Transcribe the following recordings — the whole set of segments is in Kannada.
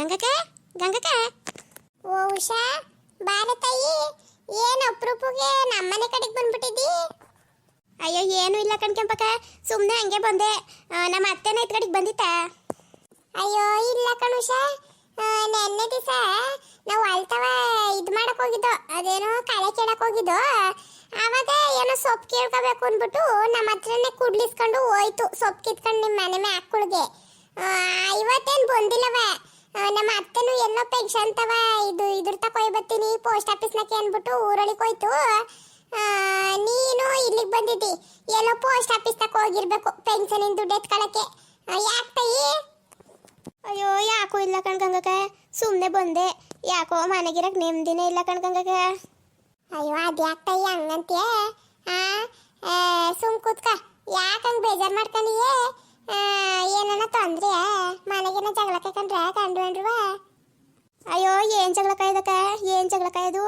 ಗಂಗಕ್ಕ ಗಂಗಕ್ಕೆ ಓ ಉಷಾ ಬಾರ ತಾಯಿ ಏನು ಅಪ್ರೂಪಗೆ ನಮ್ಮನೆ ಕಡೆಗೆ ಬಂದ್ಬಿಟ್ಟಿದ್ದಿ? ಅಯ್ಯೋ, ಏನು ಇಲ್ಲ ಕಣ್ಕೆಂಪಕ್ಕ ಸುಮ್ಮನೆ ಹಂಗೆ ಬಂದೆ. ನಮ್ಮ ಅತ್ತೆನ ಇತ್ ಕಡೆಗೆ ಬಂದಿತ್ತ? ಅಯ್ಯೋ, ಇಲ್ಲ ಕಣುಷಾ ನೆನ್ನೆ ದಿವಸ ನಾವು ಅಳ್ತವ ಇದು ಮಾಡಕ್ ಹೋಗಿದ್ದೋ, ಅದೇನೋ ಕಳೆ ಕೇಳಕ್ ಹೋಗಿದ್ದೋ, ಆವಾಗ ಏನೋ ಸೊಪ್ಪು ಕೇಳ್ಕೋಬೇಕು ಅಂದ್ಬಿಟ್ಟು ನಮ್ಮ ಹತ್ರನೇ ಕುಡ್ಲಿಸ್ಕೊಂಡು ಹೋಯ್ತು, ಸೊಪ್ಪು ಕಿತ್ಕೊಂಡು ನಿಮ್ಮ ಮನೆ ಮ್ಯಾಕ್ಗಳಿಗೆ ಇವತ್ತೇನು ಬಂದಿಲ್ಲವ? ನಮ್ಮ ಅತ್ತೆನು ಎಲ್ಲೋ ಪೆನ್ಷನ್ ತವ ಇದು ಇದ್ರ ತಕೊಯ್ ಬತ್ತೀನಿ ಪೋಸ್ಟ್ ಆಫೀಸ್ನಕ್ಕೆ ಅಂದ್ಬಿಟ್ಟು ಊರೊಳಗೆ ಹೋಯ್ತು ನೀನು ಇಲ್ಲಿಗೆ ಬಂದಿದ್ದಿ. ಎಲ್ಲೋ ಪೋಸ್ಟ್ ಆಫೀಸ್ ತಕ ಹೋಗಿರ್ಬೇಕು ಪೆನ್ಷನ್ ದುಡ್ಡು ಎತ್ಕೊಳಕ್ಕೆ. ಯಾಕೆ ತಾಯಿ? ಅಯ್ಯೋ ಯಾಕೋ ಇಲ್ಲ ಕಣ್ ಗಂಗಕ್ಕ. ಸುಮ್ಮನೆ ಬಂದೆ. ಯಾಕೋ ಮನೆಗಿರಕ್ ನೆಮ್ಮದಿನೇ ಇಲ್ಲ ಕಣ್ ಅದು ಅಯ್ಯೋ ತಾಯಿ ಹಂಗಂತೀಯ? ಆ ಸುಮ್ ಕೂತ್ಕ. ಯಾಕಂಗ್ ಬೇಜಾರ್ ಮಾಡ್ಕೊಂಡಿಯೇ? ಏನನ ತೊಂದ್ರೆ? ಮನೆಗಿನ ಜಗಳಕ್ಕೆ ಕಂಡ್ರೆ ಕಂಡು ಅಯ್ಯೋ, ಏನ್ ಜಗಳ ಕಾಯ್ದಕ್ಕ ಏನ್ ಜಗಳ ಕಾಯ್ದು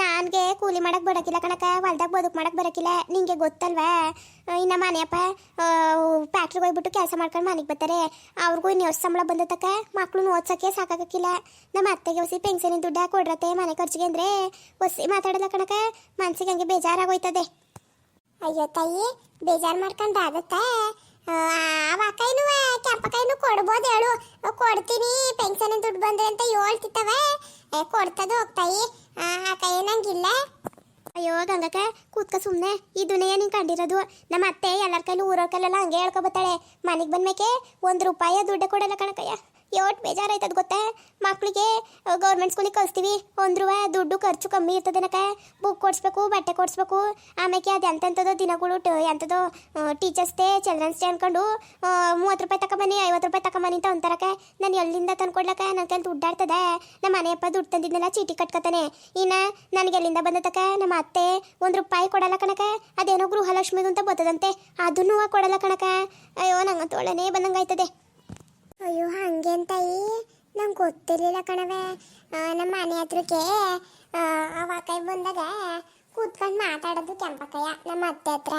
ನಾನ್ಗೆ ಕೂಲಿ ಮಾಡಕ್ ಬರಕಿಲ್ಲ ಕಣಕ ಹೊಲ್ದಾಗ ಬದುಕ್ ಮಾಡಕ್ ಬರಕಿಲ್ಲ. ನಿಂಗೆ ಗೊತ್ತಲ್ವಾ? ಇನ್ನ ಮನೆಯಪ್ಪ ಫ್ಯಾಕ್ಟ್ರಿಗೆ ಹೋಗ್ಬಿಟ್ಟು ಕೆಲಸ ಮಾಡ್ಕೊಂಡು ಮನೆಗೆ ಬರ್ತಾರೆ. ಅವ್ರಿಗೂ ಇನ್ನು ಎಷ್ಟು ಸಂಬಳ ಬಂದತಕ್ಕ ಮಕ್ಳು ಓದ್ಸಕ್ಕೆ ಸಾಕಾಗಕ್ಕಿಲ್ಲ. ನಮ್ಮ ಅತ್ತೆಗೆ ಹೊಸಿ ಪೆನ್ಷನ್ ದುಡ್ಡು ಕೊಡ್ರತ್ತೆ ಮನೆ ಖರ್ಚಿಗೆ ಅಂದ್ರೆ. ಹೊಸಿ ಮಾತಾಡಲ್ಲ ಕಣಕ ಮನ್ಸಿಗೆ ಹಂಗೆ ಬೇಜಾರಾಗೋಯ್ತದೆ. ಅಯ್ಯೋ ತಾಯಿ, ಬೇಜಾರು ಮಾಡ್ಕೊಂಡ್ ಆಗತ್ತಾ? ಅವಕೈನು ಕೆಂಪಕೈನು ಕೊಡ್ಬೋದು ಹೇಳು. ಅವ್ ಕೊಡ್ತೀನಿ ಪೆನ್ಷನ್ ದುಡ್ಡು ಬಂದ್ರೆ ಅಂತ ಹೇಳ್ತಿತ್ತವ. ಕೊಡ್ತದ ಹೋಗ್ತಾಯಿ. ಆ ಕೈ ನಂಗಿಲ್ಲ ಅಯ್ಯೋ, ಗಂಗಕ್ಕ, ಕೂತ್ಕ ಸುಮ್ಮನೆ ಇದನ್ನೇ ನೀನು ಕಂಡಿರೋದು. ನಮ್ಮ ಅತ್ತೆ ಎಲ್ಲರ ಕೈಲೂ ಊರವ್ರ ಕೈಲೆಲ್ಲ ಹಂಗೆ ಹೇಳ್ಕೊಬತ್ತಾಳೆ. ಮನೆಗೆ ಬಂದ್ಮೇಕೆ ಒಂದು ರೂಪಾಯಿ ದುಡ್ಡು ಕೊಡಲ್ಲ ಕಣಕಯ್ಯ. ಯೋಟ್ ಬೇಜಾರಾಯ್ತದ ಗೊತ್ತಾ? ಮಕ್ಕಳಿಗೆ ಗೌರ್ಮೆಂಟ್ ಸ್ಕೂಲಿಗೆ ಕಳಿಸ್ತೀವಿ. ಅಂದ್ರೂ ದುಡ್ಡು ಖರ್ಚು ಕಮ್ಮಿ ಇರ್ತದನಕ ಬುಕ್ ಕೊಡಿಸ್ಬೇಕು, ಬಟ್ಟೆ ಕೊಡಿಸ್ಬೇಕು. ಆಮೇಲೆ ಅದು ಎಂತೆಂಥದ್ದು ದಿನಗಳು ಟ- ಎಂಥದೋ ಟೀಚರ್ಸ್ ಡೇ ಚಿಲ್ಡ್ರನ್ಸ್ ಡೇ ಅನ್ಕೊಂಡು ಮೂವತ್ತು ರೂಪಾಯಿ ತಗೊಂಬನ್ನಿ ಐವತ್ತು ರೂಪಾಯಿ ತಗೊಂಬನ್ನಿ ಅಂತ ಅಂತಾರಕ ನಾನು ಎಲ್ಲಿಂದ ತಂದ್ಕೊಡ್ಲಕ್ಕ? ನನ್ನ ಕೈಲಿ ದುಡ್ಡಾಡ್ತದೆ ನಮ್ಮ ಮನೆಯಪ್ಪ ದುಡ್ಡು ತಂದಿದ್ದೆಲ್ಲ ಚೀಟಿ ಕಟ್ಕೊತಾನೆ ಇನ್ನ ನನಗೆ ಎಲ್ಲಿಂದ ಬಂದತಕ ನಮ್ಮ ಅತ್ತೆ ಒಂದು ರೂಪಾಯಿ ಕೊಡಲ್ಲ ಕಣಕ ಅದೇನೋ ಗೃಹಲಕ್ಷ್ಮಿದು ಅಂತ ಬರ್ತದಂತೆ ಅದನ್ನು ಕೊಡಲ್ಲ ಕಣಕ ಅಯ್ಯೋ, ನಂಗಂತ ಒಳ್ಳೆನೇ ಬಂದಂಗಾಯ್ತದೆ. ಅಯ್ಯೋ ಹಂಗೇನ್ ತಾಯಿ ನಂಗೆ ಗೊತ್ತಿರಲಿಲ್ಲ ಕಣವೆ. ನಮ್ಮ ಮನೆ ಹತ್ರಕ್ಕೆ ಕೈ ಬಂದಾಗ ಕೂತ್ಕೊಂಡು ಮಾತಾಡೋದು ಕೆಂಪಕ್ಕಯ್ಯ ನಮ್ಮ ಅತ್ತೆ ಹತ್ರ.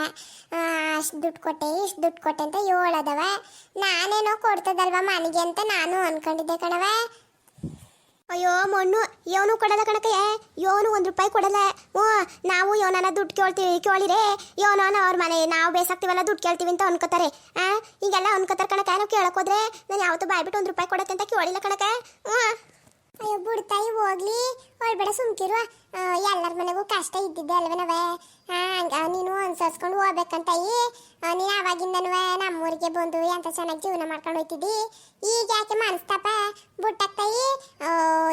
ಅಷ್ಟು ದುಡ್ಡು ಕೊಟ್ಟೆ, ಇಷ್ಟು ದುಡ್ಡು ಕೊಟ್ಟೆ ಅಂತ ಹೇಳದವ. ನಾನೇನೋ ಕೊಡ್ತದಲ್ವ ಮನೆಗೆ ಅಂತ ನಾನು ಅನ್ಕೊಂಡಿದ್ದೆ ಕಣವೆ. ಅಯ್ಯೋ, ಮಣ್ಣು, ಇವನು ಕೊಡಲ್ಲ ಕಣಕಯ್ಯ ಇವನು ಒಂದು ರೂಪಾಯಿ ಕೊಡಲ್ಲ. ಹ್ಞೂ, ನಾವು ಇವನನ್ನ ದುಡ್ಡು ಕೇಳ್ತೀವಿ, ಕೇಳಿರೆ. ಇವನವನ ಅವ್ರ ಮನೆ, ನಾವು ಬೇಸಾಕ್ತೀವಲ್ಲ, ದುಡ್ಡು ಕೇಳ್ತೀವಿ ಅಂತ ಅನ್ಕೋತಾರೆ. ಆ ಈಗೆಲ್ಲ ಅನ್ಕೋತಾರೆ ಕಣಕ ನಾವು ಕೇಳಕ್ಕೆ ಹೋದ್ರೆ ನಾನು ಯಾವತ್ತೂ ಬಾಯ್ಬಿಟ್ಟು ಒಂದು ರೂಪಾಯಿ ಕೊಡತ್ತೆ ಅಂತ ಕೇಳಿಲ್ಲ ಕಣಕ ಹ್ಞೂ. ಅಯ್ಯೋ ಬುಡ್ತಾಯಿ ಹೋಗ್ಲಿ. ಹೊಳ್ಬೇಡ ಸುಮ್ಕಿರುವ. ಎಲ್ಲರ ಮನೆಗೂ ಕಷ್ಟ ಇದ್ದಿದ್ದೆ ಅಲ್ವೇನವೆ ಹಂಗ, ನೀನು ಅನ್ಸರ್ಸ್ಕೊಂಡು ಹೋಗ್ಬೇಕಂತಾಯಿ ನೀನು ಆವಾಗಿಂದನೂ ನಮ್ಮೂರಿಗೆ ಬಂದು ಎಂತ ಚೆನ್ನಾಗಿ ಜೀವನ ಮಾಡ್ಕೊಂಡು ಹೋಯ್ತಿದ್ದಿ? ಈಗ ಯಾಕೆ ಮನಸ್ತಾಪ? ಬುಟ್ಟಾಗ್ತಾಯಿ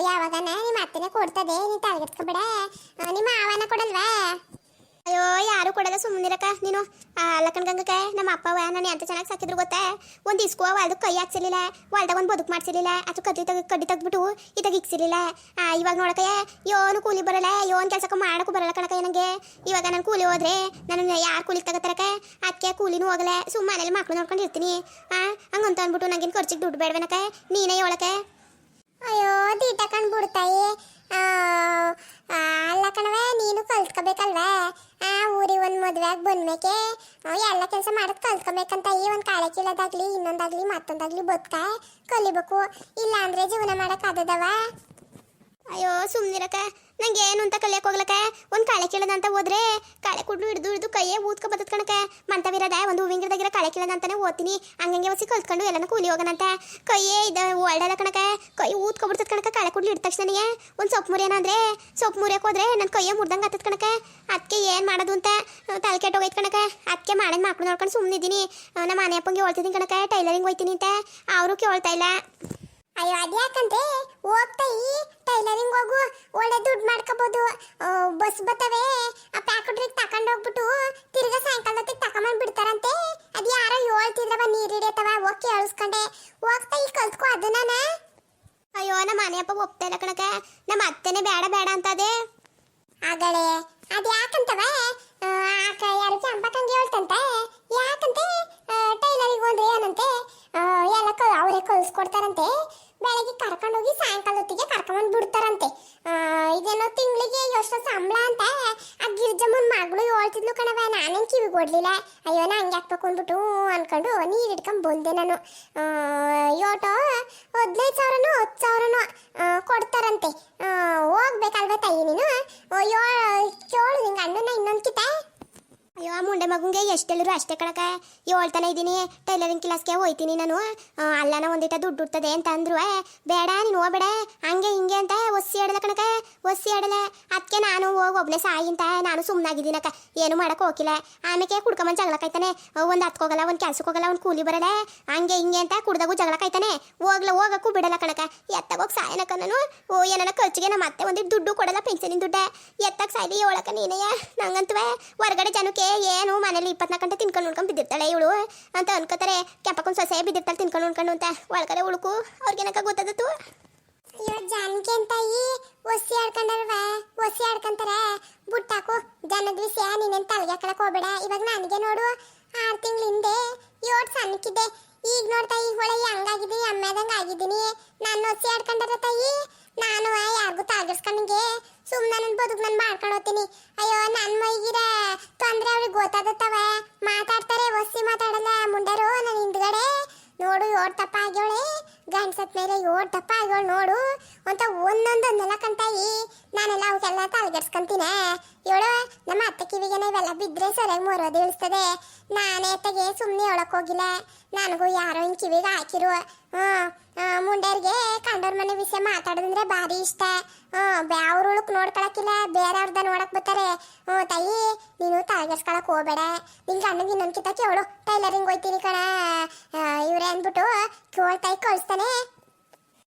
ಯಾವಾಗನ ನಿಮ್ಮ ಅತ್ತನೇ ಕೊಡ್ತದೆ, ನೀನು ತಲೆಗೆಟ್ಕೊಬೇಡ ನಿಮ್ಮ ಮಾವನ ಕೊಡಲ್ವಾ? ಅಯ್ಯೋ, ಯಾರು ಕೊಡಲ್ಲ ಸುಮ್ಮನಿರಕ್ಕ ನೀನು ಅಲ್ಲ ಕಣ್ಗಂಗಕ್ಕ ನಮ್ಮ ಅಪ್ಪವ ನಾನು ಎಂತ ಚೆನ್ನಾಗಿ ಸಾಕಿದ್ರು ಗೊತ್ತಾ? ಒಂದು ಇಸ್ಕೋ ಹೊಲ್ದು ಕೈ ಹಾಕ್ಸಿರ್ಲಿಲ್ಲ. ಹೊಲ್ದಾಗ ಒಂದು ಬದುಕು ಮಾಡ್ಸಿರ್ಲಿಲ್ಲ. ಅದು ಕಡ್ಡಿ ತೆಗ್, ಕಡ್ಡಿ ತೆಗ್ದ್ಬಿಟ್ಟು ಇದಾಗ ಇಕ್ಸಿರ್ಲಿಲ್ಲ. ಇವಾಗ ನೋಡಕಯ್ಯ ಯೋನು ಕೂಲಿ ಬರಲ್ಲ. ಯೋನ್ ಕೆಲಸಕ್ಕೆ ಮಾಡಕ್ಕೂ ಬರಲ್ಲ ಕಣಕ ನನಗೆ ಇವಾಗ ನಾನು ಕೂಲಿ ಹೋದ್ರೆ ನನ್ನ ಯಾರು ಕೂಲಿ ತಗೋತಾರಕ್ಕ ಅದಕ್ಕೆ ಕೂಲಿನೂ ಹೋಗಲ್ಲ. ಸುಮ್ಮನೆ ಮನೇಲಿ ಮಕ್ಳು ನೋಡ್ಕೊಂಡು ಇರ್ತೀನಿ. ಹಂಗಂತ ಅಂದ್ಬಿಟ್ಟು ನಂಗೇನು ಖರ್ಚಿಗೆ ದುಡ್ಡು ಬೇಡವೇನಕ್ಕ? ನೀನೇ ಹೇಳಕ್ಕೆ? ಅಯ್ಯೋ ದೀಟ ಕಂಡ್ಬಿಡ್ತಾಯಿ ಅಲ್ಲ ಕಣವೆ ನೀನು ಕಲ್ತ್ಕೋಬೇಕಲ್ವೇ? ಆ, ಊರಿಗೆ ಒಂದು ಮದುವೆಯಾಗಿ ಬಂದ್ಮೇಕೆ? ಎಲ್ಲ ಕೆಲಸ ಮಾಡೋದು ಕಲ್ತ್ಕೋಬೇಕಂತ ಈ ಒಂದು ಕಾಳೆ ಕೀಳೋದಾಗ್ಲಿ ಇನ್ನೊಂದಾಗ್ಲಿ, ಮತ್ತೊಂದಾಗ್ಲಿ ಬದುಕ ಕಲಿಬೇಕು. ಇಲ್ಲ ಅಂದ್ರೆ ಜೀವನ ಮಾಡಕ್ ಆದದವ? ಅಯ್ಯೋ ಸುಮ್ಮನಿರಕ್ಕ ನಂಗೆ ಏನು ಅಂತ ಕಲಿಯಕ್ಕೆ ಹೋಗ್ಲಕ್ಕ? ಒಂದು ಕಳೆ ಕೇಳದಂತ ಹೋದ್ರೆ ಕಳೆ ಕುಡ್ಲು ಹಿಡಿದು ಹಿಡಿದು ಕೈಯೇ ಊದ್ಕೊ ಬದತ್ ಕಣಕ ಮಂತವಿರದ ಒಂದು ಹೂವಿನ ಕಾಳೆ ಕಳೆ ಕೀಳದಂತಾನೆ ಓದ್ತೀನಿ. ಹಂಗಂಗೆ ಒಸಿ ಕಲ್ತ್ಕೊಂಡು ಎಲ್ಲನೂ ಕೂಲಿ ಹೋಗೋಣಂತ ಕೈಯೇ ಇದ ಒಳ್ಳೆಲ್ಲ ಕಣಕ ಕೈ ಊದ್ಕೊಬಿಡ್ತದ ಕಣಕ ಕಳೆ ಕುಡ್ಲು ತಕ್ಷಣ ತಕ್ಷಣನೇ. ಒಂದು ಸೊಪ್ಪು ಮುರಿ ಅಂದ್ರೆ ಸೊಪ್ಪು ಮುರಿಯಕ್ಕೆ ಹೋದ್ರೆ ನನ್ನ ಕೈಯೇ ಮುರ್ದಂಗೆ ಆತದ ಕಣಕ ಅದಕ್ಕೆ ಏನು ಮಾಡೋದು ಅಂತ ತಲೆ ಕೆಟ್ಟೋಗೈತೆ ಕಣಕ ಅದಕ್ಕೆ ಮಾಡಿದ ಮಕ್ಳು ನೋಡ್ಕೊಂಡು ಸುಮ್ಮನಿದ್ದೀನಿ ನಮ್ಮ ಮನೆ ಅಪ್ಪಂಗೆ ಕಣಕ ಟೈಲರಿಂಗ್ ಹೋಯ್ತೀನಿ ಅಂತ. ಅವರು ಕೇಳ್ತಾ ಇಲ್ಲ. ಅಯ್ಯೋ ಅದ್ಯಾಕಂತೆ ಹೋಗ್ತೈ ಟೈಲರಿಂಗ್ ಹೋಗು, ಒಳ್ಳೆ ದುಡ್ಡು ಮಾಡ್ಕೋಬಹುದು ಬಸ್ ಬತ್ತವೆ ಆ ಪ್ಯಾಕೆಟ್ರಿಗೆ ತಕೊಂಡು ಹೋಗ್ಬಿಟ್ಟು ತಿರ್ಗಾ ಸಾಯಂಕಾಲ ಹೊತ್ತಿಗೆ ಬಿಡ್ತಾರಂತೆ. ಅದು ಯಾರೋ ಹೇಳ್ತಿದ್ರವ ನೀರ್ ಹಿಡಿಯತ್ತವ, ಹೋಗಿ ಕೇಳಿಸ್ಕೊಂಡೆ. ಈ ಕಲ್ತ್ಕೋ ಅದನ್ನ. ಅಯ್ಯೋ, ನಮ್ಮ ಮನೆಯಪ್ಪ ಒಪ್ತಾ ಇಲ್ಲ ಕಣಕ ನಮ್ಮ ಅತ್ತೆನೇ ಬೇಡ ಬೇಡ ಅಂತದೆ. ಆಗಳೆ ಅದು ಯಾಕಂತವ ಬಿಡ್ತಾರಂತೆ. ಇದೇನೋ ತಿಂಗಳಿಗೆ ಎಷ್ಟು ಸಂಬಳ ಅಂತ. ಆ ಗಿರ್ಜಮ್ಮನ ಮಗಳು ಕೇಳ್ತಿದ್ಲು ಕಣವ ನಾನೇನು ಕಿವಿ ಕೊಡ್ಲಿಲ್ಲ ಅಯ್ಯೋ ನಾ ಹಂಗೆ ಹಾಕ್ಬೇಕು ಅಂದ್ಬಿಟ್ಟು ಅನ್ಕೊಂಡು ನೀರು ಹಿಡ್ಕೊಂಡು ಬಂದೆ ನಾನು. ಯೋಟೋ ಹದಿನೈದು ಸಾವಿರನೋ ಹತ್ತು ಸಾವಿರನೋ ಕೊಡ್ತಾರಂತೆ. ಹೋಗ್ಬೇಕಲ್ವ ತಾಯಿ ನೀನು? ಯೋ ಕೇಳು ನಿಂಗೆ ಅಣ್ಣನ ಇನ್ನೊಂದು ಕಿತ ಅಯ್ಯೋ ಆ ಮುಂಡೆ ಮಗುಂಗೆ ಎಷ್ಟು ಹೇಳಿದ್ರು ಅಷ್ಟೇ ಕಣಕ ಹೇಳ್ತಾನೆ ಇದ್ದೀನಿ ಟೈಲರಿಂಗ್ ಕ್ಲಾಸ್ಗೆ ಹೋಯ್ತೀನಿ ನಾನು. ಅಲ್ಲಾನ ಒಂದಿಟ ದುಡ್ಡು ಹುಡ್ತದೆ ಅಂತ ಅಂದ್ರು ಬೇಡ, ನೀನು ಹೋಗ್ಬೇಡ. ಹಂಗೆ ಹಿಂಗೆ ಅಂತ ಒಸಿ ಆಡಲ ಕಣಕ ಒಸಿ ಆಡಲ ಅದಕ್ಕೆ ನಾನು ಹೋಗಿ ಒಬ್ಬನೇ ಸಾಯಿ ಅಂತ ನಾನು ಸುಮ್ಮನಾಗಿದ್ದೀನಕ್ಕ ಏನು ಮಾಡಕ್ಕೆ ಹೋಗಿಲ್ಲ. ಆಮೇಲೆ ಕುಡ್ಕೊಂಬಂದು ಜಗಳ ಕಾಯ್ತಾನೆ. ಒಂದು ಹತ್ಕೋಗಲ್ಲ ಒಂದು ಕೆಲ್ಸಕ್ಕೆ ಹೋಗಲ್ಲ, ಒಂದು ಕೂಲಿ ಬರಲ್ಲ. ಹಂಗೆ ಹಿಂಗೆ ಅಂತ ಕುಡ್ದಾಗೂ ಜಗಳ ಕಾಯ್ತಾನೆ. ಹೋಗ್ಲ, ಹೋಗಕ್ಕೂ ಬಿಡಲ್ಲ ಕಣಕ ಎತ್ತಾಗೋಗಿ ಸಾಯನಕ ನಾನು. ಓ, ಏನನ ಖರ್ಚಿಗೆ ನಮ್ಮ ಮತ್ತೆ ಒಂದಿಟ್ಟು ದುಡ್ಡು ಕೊಡಲ್ಲ, ಪೆನ್ಷನಿನ ದುಡ್ಡ. ಎತ್ತಾಗ ಸಾಯ್ದು ಹೇಳಕ್ಕ ನೀನೆಯ ನಂಗಂತವೇ ಹೊರಗಡೆ ಜನಕ್ಕೆ ಏನು ಮನೇಲಿ ಇಪ್ಪತ್ನಾಲ್ಕು ಗಂಟೆ ತಿನ್ಕೊಂಡು ಉಣ್ಕೊಂಡು ಬಿದ್ದಿರ್ತಾಳೆ ಇವಳು ಅಂತ ಅನ್ಕೋತಾರೆ. ಕೆಂಪಕ್ಕೊಂದು ಸೊಸೆ ಬಿದ್ದಿರ್ತಾಳೆ ತಿನ್ಕೊಂಡು ಉಣ್ಕೊಂಡು ಅಂತ. ಒಳಗಡೆ ಉಳುಕು. ಅವ್ರಿಗೇನಕ್ಕ ಗೊತ್ತದತ್ತು ಅಯ್ಯೋ ಜಾನಕಿ ತಾಯಿ ಒಸಿ ಆಡ್ಕೊಂಡಲ್ವಾ? ಒಸಿ ಆಡ್ಕೊಂತಾರೆ. ಬುಟ್ಟಾಕು ಜನದ ವಿಷಯ ನೀನೇನು ತಲೆಗೆ ಹೋಗ್ಬೇಡ. ಇವಾಗ ನನಗೆ ನೋಡು, ಆರು ತಿಂಗಳ ಹಿಂದೆ ಸಣ್ಣಕ್ಕಿದ್ದೆ ಈಗ ನೋಡ್ತಾ ಈ ಹೊಳೆ ಹಂಗಾಗಿದ್ದೀನಿ ಅಮ್ಮದಂಗೆ ಆಗಿದ್ದೀನಿ. ನಾನು ಒಸಿ ಆಡ್ಕೊಂಡಾರ ತಾಯಿ? ನಾನು ಯಾರಿಗೂ ತಾಗಿಸ್ಕೊಂಡಂಗೆ ಸುಮ್ಮನೆ ನನ್ನ ಬದುಕು ನಾನು ಮಾಡ್ಕೊಂಡು ಹೋಗ್ತೀನಿ ಅಯ್ಯೋ ನನ್ನ ಮೈಗಿರ ತೊಂದರೆ ಅವ್ರಿಗೆ ಗೊತ್ತಾದತ್ತವ ಮಾತಾಡ್ತಾರೆ ಒಸಿ ಮಾತಾಡಲ್ಲ. ಮುಂಡರು ನನ್ನ ಹಿಂದ್ಗಡೆ. ನೋಡು ಯೋಡ್ ತಪ್ಪ ಆಗ್ಯವಳೆ ಗಂಡ್ಸತ್ ಮೇಲೆ ಏಟ್ ತಪ್ಪ ಆಗ್ಯವಳು ನೋಡು. ಅಂತ ಒಂದೊಂದು ಅಂದೆಲ್ಲ ಕಂತಾಯಿ. ನಾನೆಲ್ಲ ಅವಕ್ಕೆಲ್ಲ ತಲೆಗೆಡ್ಸ್ಕೊಂತೀನ. ಇವಳು, ನಮ್ಮ ಅತ್ತೆ ಕಿವಿಗೆ ಇವೆಲ್ಲ ಬಿದ್ರೆ ಸರಿಯಾಗಿ ಮೊರೋದು ಇಳಿಸ್ತದೆ. ನಾನೇ ಅತ್ತೆಗೆ ಸುಮ್ಮನೆ ಹೇಳಕ್ ಹೋಗಿಲ್ಲ. ನನಗೂ ಯಾರೋ ಹಿಂಗೆ ಕಿವಿಗೆ ಹಾಕಿರು. ಮುಂಡೇರಿಗೆ ಕಂಡೋರ್ ಮನೆ ವಿಷಯ ಮಾತಾಡೋದಂದ್ರೆ ಭಾರಿ ಇಷ್ಟ. ಅವ್ರ ಉಳುಕ್ ನೋಡ್ಕೊಳಕಿಲ್ಲ, ಬೇರೆಯವ್ರದ ನೋಡಕ್ ಬರ್ತಾರೆ. ಹ್ಞೂ ತಾಯಿ, ನೀನು ತಲೆಗೆಡ್ಸ್ಕೊಳಕ್ ಹೋಗ್ಬೇಡ. ನಿನ್ ಗಂಡಗೆ ಇನ್ನೊಂದ್ಕಿತ ಕೇಳು. ಟೈಲರಿಂಗ್ ಹೋಯ್ತೀನಿ ಕಣ. ಇವ್ರೆ ಅಂದ್ಬಿಟ್ಟು ಕೇಳ್ತಾಯಿ ಕಳಿಸ್ತಾನೆ.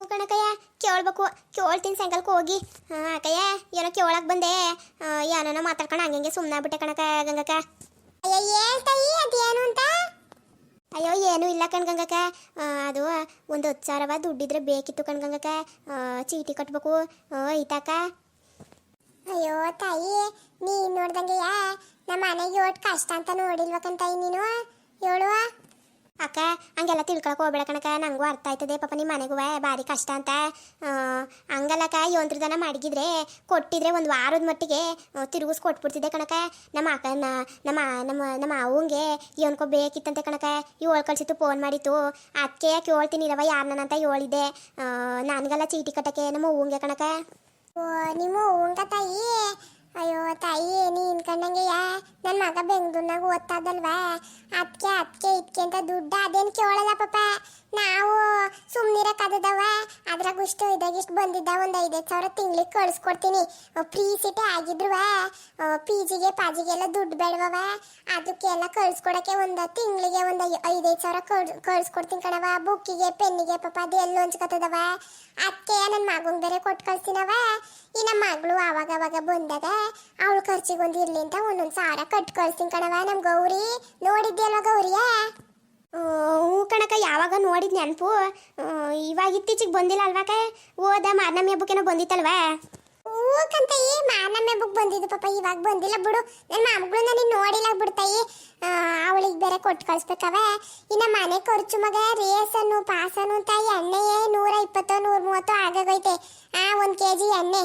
ಕಣಕಯ್ಯ. ಕೇಳ್ಬೇಕು. ಕೇಳ್ತೀನಿ ಸಾಯಂಕಾಲಕ್ಕೆ ಹೋಗಿ. ಹಾಂ, ಅಕ್ಕಯ್ಯ, ಏನೋ ಕೇಳಕ್ ಬಂದೆ. ಏನೋ ಮಾತಾಡ್ಕೊಂಡು ಹಂಗೆ ಸುಮ್ಮನೆ ಬಿಟ್ಟೆ ಕಣಕ ಗಂಗಕ್ಕ. ಅಯ್ಯ, ಏನ್ ತಾಯಿ, ಅದೇನು ಅಂತ? ಅಯ್ಯೋ, ಏನೂ ಇಲ್ಲ ಕಣ್ಗಂಗಕ್ಕ ಅದು ಒಂದು ಹತ್ತು ಸಾವಿರವ ದುಡ್ಡಿದ್ರೆ ಬೇಕಿತ್ತು ಕಣ್ಗಂಗಕ್ಕ ಚೀಟಿ ಕಟ್ಬೇಕು. ಐತಾಕ ಅಯ್ಯೋ, ತಾಯಿ, ನೀನು ನೋಡ್ದಂಗೆ ಯಾ ನಮ್ಮ ಮನೆಗೆ ಒಟ್ಟು ಕಷ್ಟ ಅಂತ ನೋಡಿಲ್ವಕ್ಕಂತಾಯಿ ನೀನು? ಹೇಳುವ? ಅಕ್ಕ, ಹಂಗೆಲ್ಲ ತಿಳ್ಕೊಳಕ್ಕೆ ಹೋಗ್ಬೇಡ ಕಣಕ ನಂಗೂ ಅರ್ಥ ಆಯ್ತದೆ. ಪಾಪ ನಿಮ್ಮ ಮನೆಗೂ ಭಾರಿ ಕಷ್ಟ ಅಂತ. ಹಂಗಲ್ಲಕ್ಕ ಹಂಗಲ್ಲಕ್ಕ ಯಂತ್ರದನ ಮಡಗಿದ್ರೆ, ಕೊಟ್ಟಿದ್ರೆ ಒಂದು ವಾರದ ಮಟ್ಟಿಗೆ ತಿರುಗಿಸ್ ಕೊಟ್ಬಿಡ್ತಿದ್ದೆ ಕಣಕ ನಮ್ಮ ಅಕ್ಕ ನಮ್ಮ ನಮ್ಮ ನಮ್ಮ ಅವಂಗೆ ಏನ್ಕೋ ಬೇಕಿತ್ತಂತೆ ಕಣಕ ಏಳು ಕಳ್ಸಿತ್ತು ಫೋನ್ ಮಾಡಿತ್ತು. ಅದಕ್ಕೆ ಕೇಳ್ತೀನಿ ಇರವ ಯಾರನ್ನ ಅಂತ ಹೇಳಿದ್ದೆ. ನನಗೆಲ್ಲ ಚೀಟಿ ಕಟ್ಟಕ್ಕೆ ನಮ್ಮ ಹೂಂಗೆ ಕಣಕ ನಿಮ್ಮ ಹೂವಂಗ ತಾಯಿ? ಅಯ್ಯೋ ತಾಯಿ, ನೀನ್ ಕಂಡಂಗೆ ಯಾ? ನನ್ನ ಮಗ ಬೆಂಗ್ಳೂರ್ನಾಗ ಓದ್ತಾದಲ್ವಾ? ಅದಕ್ಕೆ ಅದಕ್ಕೆ ಇದಕ್ಕೆ ಅಂತ ದುಡ್ಡು ಅದೇನ್ ಕೇಳಲ್ಲ ಪಾಪ. ನಾವು ಸುಮ್ಮನಿರಕ್ಕಾದದವ ಅದ್ರಾಗ ಇಷ್ಟು ಇದಾಗ ಇಷ್ಟು ಬಂದಿದ್ದ ಒಂದು ಐದೈದು ಸಾವಿರ ತಿಂಗ್ಳಿಗೆ ಕಳ್ಸ್ಕೊಡ್ತೀನಿ. ಫ್ರೀ ಸಿಟಿ ಆಗಿದ್ರು ಪಿ ಜಿಗೆ ಪಾಜಿಗೆಲ್ಲ ದುಡ್ಡು ಬೇಡವವ. ಅದಕ್ಕೆಲ್ಲ ಕಳ್ಸ್ಕೊಡಕ್ಕೆ ಒಂದು ತಿಂಗಳಿಗೆ ಒಂದು ಐದೈದು ಸಾವಿರ ಕಳ್ಸ್ಕೊಡ್ತೀನಿ ಕಣವ ಬುಕ್ಕಿಗೆ, ಪೆನ್ನಿಗೆ ಪಾಪ ಅದು ಎಲ್ಲ ಹೊಂಚ್ಕೊತದವ ಅದಕ್ಕೆ ನನ್ನ ಮಗಂಗೆ ಬೇರೆ ಕೊಟ್ಟು ಕಳ್ಸಿನವ. ಈ ನಮ್ಮ ಮಗಳು ಅವಾಗ ಅವಾಗ ಬಂದಾಗ ಅವಳು ಖರ್ಚಿಗೆ ಒಂದು ಅಂತ ಒಂದೊಂದು ಸಾವಿರ ಕಟ್ ಕಳ್ಸ್ತೀನಿ ಕಣವ ನಮ್ಮ ಗೌರಿ, ನೋಡಿದ್ಯಲ್ವ ಗೌರಿಯ? ಹ್ಞೂ ಕಣಕ ಯಾವಾಗ ನೋಡಿದ್ ನೆನಪು? ಇವಾಗ ಇತ್ತೀಚಿಗೆ ಬಂದಿಲ್ಲ ಅಲ್ವಾಕ ಓದ ಮಾರ್ನಮಿ ಹಬ್ಬಕ್ಕೇನೋ ಬಂದಿತ್ತಲ್ವಾ? ಹೂಕಂತ ಈ ಮಾನಮ್ಮೆ ಹಬ್ಬಕ್ಕೆ ಬಂದಿದ್ದು ಪಾಪ, ಇವಾಗ ಬಂದಿಲ್ಲ ಬಿಡು. ನನ್ನ ಮಾಮಗಳು ನನಗೆ ನೋಡಿಲ್ಲ ಬಿಡ್ತಾಯಿ. ಅವಳಿಗೆ ಬೇರೆ ಕೊಟ್ಟು ಕಳಿಸ್ಬೇಕವ ಇನ್ನ ಮನೆ ಖರ್ಚು ಮಗ ರೇಸನ್ನು ಪಾಸನ್ನು ಅಂತ ಎಣ್ಣೆಯೇ ನೂರ ಇಪ್ಪತ್ತು, ನೂರ ಮೂವತ್ತು ಆಗೋಗೈತೆ ಆ, ಒಂದು ಕೆ ಜಿ ಎಣ್ಣೆ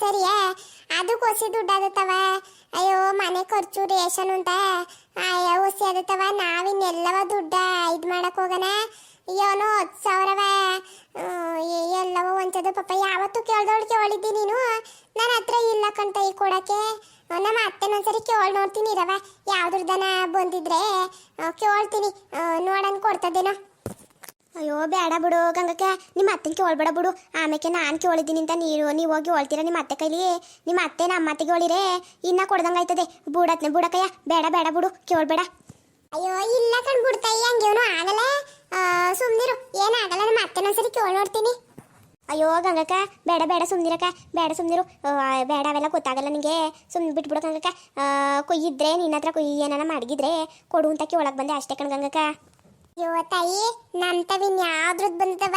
ಸರಿಯಾ? ಅದು ಕೊಸಿ ದುಡ್ಡು ಆಗತ್ತವ ಅಯ್ಯೋ, ಮನೆ ಖರ್ಚು ರೇಷನ್ ಅಂತ. ಅಯ್ಯೋ, ಒಸಿ ಆಗುತ್ತವ ನಾವಿನ್ನೆಲ್ಲವ ದುಡ್ಡ ಇದು ಮಾಡಕ್ ಹೋಗನ? ಏನೋ ಹತ್ತು ಸಾವಿರವ. ಎಲ್ಲವ ಒಂಚದ ಪಾಪ. ಯಾವತ್ತು ಕೇಳ್ದವಳು ಕೇಳಿದ್ದಿ ನೀನು? ನನ್ನ ಹತ್ರ ಇಲ್ಲ ಕಣ್ತ ಈ ಕೊಡಕ್ಕೆ. ನಮ್ಮ ಅತ್ತೆನೊಂದ್ಸರಿ ಕೇಳಿ ನೋಡ್ತೀನಿ ಇರವ ಯಾವ್ದ್ರದನ ಬಂದಿದ್ರೆ ಕೇಳ್ತೀನಿ. ನೋಡನ್ ಕೊಡ್ತದೇನೋ. ಅಯ್ಯೋ, ಬೇಡ ಬಿಡು ಗಂಗಕ್ಕೆ. ನಿಮ್ಮ ಅತ್ತೆನ ಕೇಳ್ಬೇಡ ಬಿಡು. ಆಮೇಲೆ ನಾನು ಕೇಳಿದ್ದೀನಿ ಅಂತ ನೀರು. ನೀವು ಹೋಗಿ ಹೇಳ್ತೀರಾ ನಿಮ್ಮ ಅತ್ತೆ ಕೈಲಿ? ನಿಮ್ಮ ಅತ್ತೆ ನಮ್ಮ ಅತ್ತೆಗೆ ಇನ್ನ ಕೊಡ್ದಂಗೆ ಆಯ್ತದೆ ಬುಡತ್ನೆ ಬುಡಕಯ್ಯ ಬೇಡ ಬೇಡ ಬಿಡು. ಕೇಳ್ಬೇಡ. ಅಯ್ಯೋ, ಇಲ್ಲ ಕಣ್ ಬಿಡ್ತಾಯಿ ಹಂಗೇನು ಆಗಲ್ಲ. ಸುಮ್ಮನಿರು ಏನಾಗಲ್ಲ ನಮ್ಮ ಅತ್ತೆನೊಂದ್ಸರಿ ಕೇಳಿ ನೋಡ್ತೀನಿ. ಅಯ್ಯೋ, ಗಂಗಕ್ಕ, ಬೇಡ ಬೇಡ ಸುಮ್ಮನಿರಕ್ಕ ಬೇಡ ಸುಮ್ಮನಿರು ಬೇಡ, ಅವೆಲ್ಲ ಗೊತ್ತಾಗಲ್ಲ ನಿಂಗೆ. ಸುಮ್ಮನೆ ಬಿಟ್ಬಿಡು ಗಂಗಕ್ಕ. ಕೊಯ್ಯಿದ್ರೆ, ನಿನ್ನ ಹತ್ರ ಕೊಯ್ಯಿ ಏನಾರ ಮಡಗಿದ್ರೆ ಕೊಡು ಅಂತ ಕೇಳಕ್ ಬಂದೆ ಅಷ್ಟೇ ಕಣ್ ಗಂಗಕ್ಕ. ಅಯ್ಯೋ ತಾಯಿ ನಂತವಿನ್ ಯಾವ್ದ್ರದ್ದು ಬಂದವ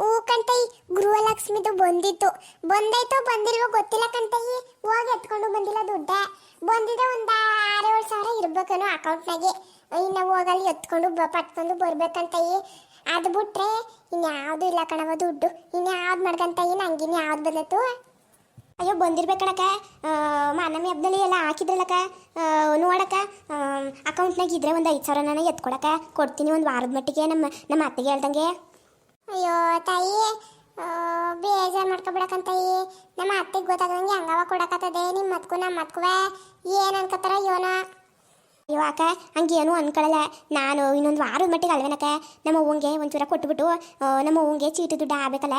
ಹೂ ಕಂತೈ, ಗೃಹಲಕ್ಷ್ಮಿದು ಬಂದಿತ್ತು. ಬಂದೈತೋ ಬಂದಿಲ್ವೋ ಗೊತ್ತಿಲ್ಲ ಕಂತೈ. ಹೋಗಿ ಎತ್ಕೊಂಡು ಬಂದಿಲ್ಲ ದುಡ್ಡ. ಬಂದಿದೆ ಒಂದ ಆರೇಳು ಸಾವಿರ ಇರ್ಬೇಕೇನೋ ಅಕೌಂಟ್ನಾಗೆ. ಇನ್ನ ಹೋಗಲ್ಲಿ ಎತ್ಕೊಂಡು ಬ ಪಟ್ಕೊಂಡು ಬರ್ಬೇಕಂತಯಿ ಅದು ಬಿಟ್ರೆ ಇನ್ಯಾವುದು ಇಲ್ಲ ಕಣವ ದುಡ್ಡು. ಇನ್ಯಾವ್ದು ಮಾಡ್ಕಂತಾಯಿ ನಂಗೆ ಇನ್ಯಾವ್ದು ಬಂದತ್ತು? ಅಯ್ಯೋ ಬಂದಿರ್ಬೇಕಣಕ್ಕ ಮಾನಮಿ ಹಬ್ಬದಲ್ಲಿ ಎಲ್ಲ ಹಾಕಿದ್ರಲ್ಲಕ ನೋಡಕ ಅಕೌಂಟ್ನಾಗ ಇದ್ರೆ ಒಂದು ಐದು ಸಾವಿರ ನಾನು ಎತ್ಕೊಡಕ್ಕ. ಕೊಡ್ತೀನಿ ಒಂದು ವಾರದ ಮಟ್ಟಿಗೆ ನಮ್ಮ ನಮ್ಮ ಅತ್ತೆಗೆ ಹೇಳ್ದಂಗೆ. ಅಯ್ಯೋ, ತಾಯಿ. ಬೇಜಾರು ಮಾಡ್ಕೊಬಿಡಕಂತಾಯಿ ನಮ್ಮ ಅತ್ತೆಗೆ ಗೊತ್ತಾಗದಂಗೆ ಹಂಗವ ಕೊಡಕತ್ತದೆ. ನಿಮ್ಮ ಮತ್ಕು ನಮ್ಮ ಮತ್ಕುವೆ ಏನ್ ಅನ್ಕೋತಾರ ಯೋನ ಅಕ್ಕ ಹಂಗೇನು ಅನ್ಕೊಳ್ಳಲ್ಲ ನಾನು ಇನ್ನೊಂದು ವಾರದ ಮಟ್ಟಿಗೆ ಅಲ್ವೇನಕ್ಕ ನಮ್ಮ ಅವ್ವಂಗೆ ಒಂಚೂರ ಕೊಟ್ಬಿಟ್ಟು ನಮ್ಮ ಅವ್ವಂಗೆ ಚೀಟಿ ದುಡ್ಡು ಆಗ್ಬೇಕಲ್ಲ.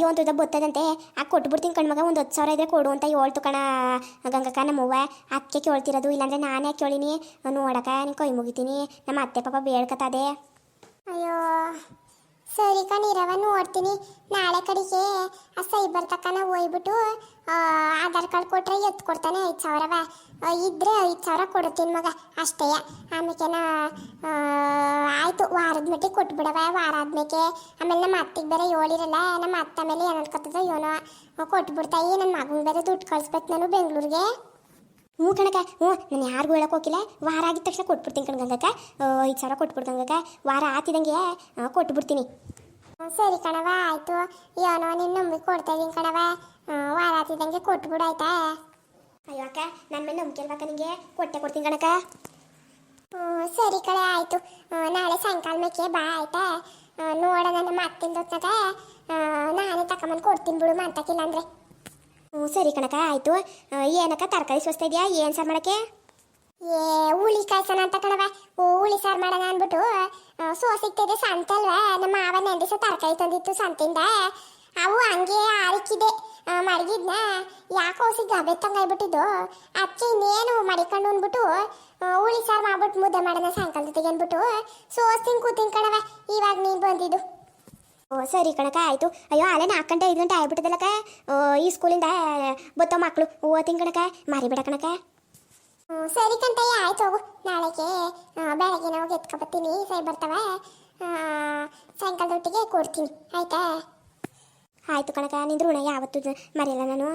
ಇವೊಂದು ದುಡ್ಡು ಬರ್ತದಂತೆ ಆ ಕೊಟ್ಬಿಡ್ತೀನಿ ಕಣ್ಮಗ ಒಂದು ಹತ್ತು ಸಾವಿರ ಇದ್ರೆ ಕೊಡು ಅಂತ ಹೇಳ್ತು ಕಣ, ಗಂಗಕ್ಕ ನಮ್ಮವ್ವ ಅದಕ್ಕೆ ಕೇಳ್ತಿರೋದು, ಇಲ್ಲಾಂದ್ರೆ ನಾನೇ ಕೇಳಿನಿ. ನೋಡಕ್ಕ ನೀನು ಕೈ ಮುಗಿತೀನಿ. ನಮ್ಮ ಅತ್ತೆ ಪಾಪ ಬೇಡ್ಕತ್ತದೆ ಅಯ್ಯೋ. ಸರಿ ಕಣೀರವ ನೋಡ್ತೀನಿ ನಾಳೆ ಕಡೆಗೆ ಆ ಸೈಬರ್ ತಕ್ಕನ ಹೋಯ್ಬಿಟ್ಟು ಆ, ಆಧಾರ್ ಕಾರ್ಡ್ ಕೊಟ್ರೆ ಎತ್ತು ಕೊಡ್ತಾನೆ ಐದು ಸಾವಿರವ ಇದ್ರೆ ಐದು ಸಾವಿರ ಕೊಡ್ತೀನಿ ಮಗ ಅಷ್ಟೇ. ಆಮೇಕೆನ ಆಯಿತು ವಾರದ ಮಟ್ಟಿಗೆ ಕೊಟ್ಬಿಡವ ವಾರ ಆದ್ಮೇಕೆ. ಆಮೇಲೆ ನಮ್ಮ ಅತ್ತಿಗೆ ಬೇರೆ ಹೇಳಿರಲ್ಲ ನಮ್ಮ ಅತ್ತ ಮೇಲೆ ಏನು ಅನ್ಕೋತದೋ ಏನೋ ಕೊಟ್ಬಿಡ್ತಾಯಿ ನನ್ನ ಮಗನ ಬೇರೆ ದುಡ್ಡು ಕಳಿಸ್ಬೇಕು ನಾನು ಬೆಂಗಳೂರಿಗೆ. ಹ್ಞೂ ಕಣಕ ಹ್ಞೂ. ನಾನು ಯಾರಿಗೂ ಹೇಳಕ್ಕೆ ಹೋಗಿಲ್ಲ. ವಾರ ಆಗಿದ ತಕ್ಷಣ ಕೊಟ್ಬಿಡ್ತೀನಿ ಕಣ್ ಗಂಗಕ್ಕ. ಐದು ಸಾವಿರ ಕೊಟ್ಬಿಡ್ಗಂಗಕ್ಕ ವಾರ ಆತಿದಂಗೆ ಕೊಟ್ಬಿಡ್ತೀನಿ. ಸರಿ ಕಣವ ಆಯ್ತು. ಏನೋ ನಿನ್ನ ನಂಬಿಕೆ ಕೊಡ್ತಾ ಇದ್ದೀನಿ ಕಣವ ವಾರ ಆತಿದಂಗೆ ಕೊಟ್ಬಿಡು ಆಯ್ತಾ? ಅಯ್ಯೋ ಅಕ್ಕ ನನ್ನ ಮೇಲೆ ನಂಬಿಕೆ ನಿಂಗೆ? ಕೊಟ್ಟೆ ಕೊಡ್ತೀನಿ ಕಣಕ ಹ್ಮ್, ಸರಿ ಕಳೆ ಆಯ್ತು. ನಾಳೆ ಸಾಯಂಕಾಲ ಮೇಕೆ ಬಾ ಆಯ್ತಾ? ನೋಡೋಣ ಅತ್ತಿನ ನಾನು ನಾನೇ ತಕೊಂಬಂದು ಕೊಡ್ತೀನಿ ಬಿಡು ಮಾತಾಕಿಲ್ಲ ಅಂದ್ರೆ. ಹ್ಞೂ, ಸರಿ ಕಣಕ ಆಯಿತು. ಏನಕ್ಕ, ತರಕಾರಿ ಸೋಸ್ತಾ ಇದೆಯಾ? ಏನು ಸಾರು ಮಾಡೋಕ್ಕೆ? ಏ, ಹುಳಿ ಕಾಯ್ಸೋಣ ಅಂತ ಕಣವ ಹುಳಿ ಸಾರು ಮಾಡೋಣ ಅಂದ್ಬಿಟ್ಟು ಸೋಸ್ ಸೋ ಸಿಗ್ತದೆ ನಮ್ಮ ಮಾವ ನೆಂದಿಸ ತರಕಾರಿ ತಂದಿತ್ತು ಸಂತಿಂದ ಅವು ಹಂಗೆ ಆರಿಕಿದೆ ಮಡಗಿದ್ನ. ಯಾಕೋ ಗಬೆ ತಂಗಾಯ್ಬಿಟ್ಟಿದ್ದು ಅದಕ್ಕೆ ಇನ್ನೇನು ಮಡಿಕೊಂಡು ಅಂದ್ಬಿಟ್ಟು ಹುಳಿ ಸಾರು ಮಾಡ್ಬಿಟ್ಟು ಮುದ್ದೆ ಮಾಡೋಣ ಸಾಯಂಕಾಲ ಜೊತೆಗೆ ಅಂದ್ಬಿಟ್ಟು, ಸೋಸ್ತೀನಿ, ಕೂತೀನಿ ಕಣವ ಇವಾಗ ನೀನು ಬಂದಿದ್ದು. ಸರಿ ಕಣಕ ಆಯಿತು. ಅಯ್ಯೋ ಅಲ್ಲೇ ನಾಲ್ಕು ಗಂಟೆ ಐದು ಗಂಟೆ ಆಗ್ಬಿಟ್ಟಿದ್ದಲ್ಲಕ್ಕ ಆ, ಈ ಸ್ಕೂಲಿಂದ ಬತ್ತೋ ಮಕ್ಕಳು ಓದ್ತೀನಿ ಕಣಕ ಮಾರಿಬೇಡ ಕಣಕ ಸರಿ ಕಂತಯ್ಯ ಆಯ್ತು ಹೋಗು. ನಾಳೆಗೆ ಬೆಳಗ್ಗೆ ಹೋಗಿ ಎತ್ಕೊಬತ್ತೀನಿ. ಸರಿ ಬರ್ತವ? ಸಾಯಂಕಾಲದೊಟ್ಟಿಗೆ ಕೊಡ್ತೀನಿ ಆಯ್ತಾ? ಆಯಿತು ಕಣಕ ನಿಂದು ಋಣ ಯಾವತ್ತೂ ಮರೆಯಲ್ಲ ನಾನು.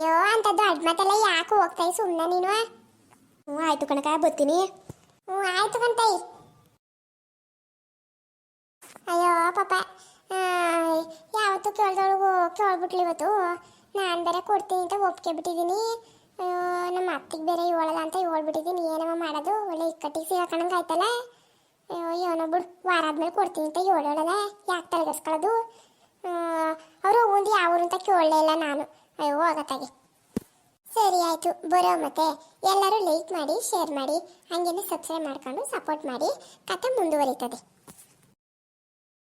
ಅಯ್ಯೋ ಅಂಥದ್ದು ಅಡ್ ಮಾತೆಲ್ಲ ಯಾಕೆ ಹೋಗ್ತಾಯಿ ಸುಮ್ಮನೆ ನೀನು? ಹ್ಞೂ ಆಯಿತು ಕಣಕ ಬರ್ತೀನಿ ಹ್ಞೂ ಆಯ್ತು ಕಣ್ತಾಯಿ ಅಯ್ಯೋ ಪಾಪ. ಯಾವತ್ತು ಕೇಳ್ದೊಳಗು ಕೇಳ್ಬಿಟ್ಲಿ ಇವತ್ತು. ನಾನು ಬೇರೆ ಕೊಡ್ತೀನಿ ಅಂತ ಒಪ್ಕೆ ಬಿಟ್ಟಿದ್ದೀನಿ. ನಮ್ಮ ಅತ್ತಿಗೆ ಬೇರೆ ಹೇಳಲ್ಲ ಅಂತ ಹೇಳ್ಬಿಟ್ಟಿದ್ದೀನಿ. ಏನಮ್ಮ ಮಾಡೋದು? ಒಳ್ಳೆ ಇಕ್ಕಟ್ಟಿಗೆ ಸಿಗಾಕಣಂಗೆ ಆಯ್ತಲ್ಲ? ಏನೋ ಬಿಡು ವಾರ ಆದ್ಮೇಲೆ ಕೊಡ್ತೀನಿ ಅಂತ ಹೇಳೋಳಲ್ಲ ಯಾಕೆ ತಲೆಗೆಸ್ಕೊಳ್ಳೋದು ಅವರು ಒಂದು ಯಾವ ಊರು ಅಂತ ಕೇಳಲೇ ಇಲ್ಲ ನಾನು. ಅಯ್ಯೋ ಹೋಗತ್ತಾಗಿ ಸರಿ ಆಯಿತು, ಬರೋ ಮತ್ತೆ. ಎಲ್ಲರೂ ಲೈಕ್ ಮಾಡಿ, ಶೇರ್ ಮಾಡಿ. ಹಾಗೇನೆ ಸಬ್ಸ್ಕ್ರೈಬ್ ಮಾಡ್ಕೊಂಡು ಸಪೋರ್ಟ್ ಮಾಡಿ. ಕತೆ ಮುಂದುವರಿತದೆ.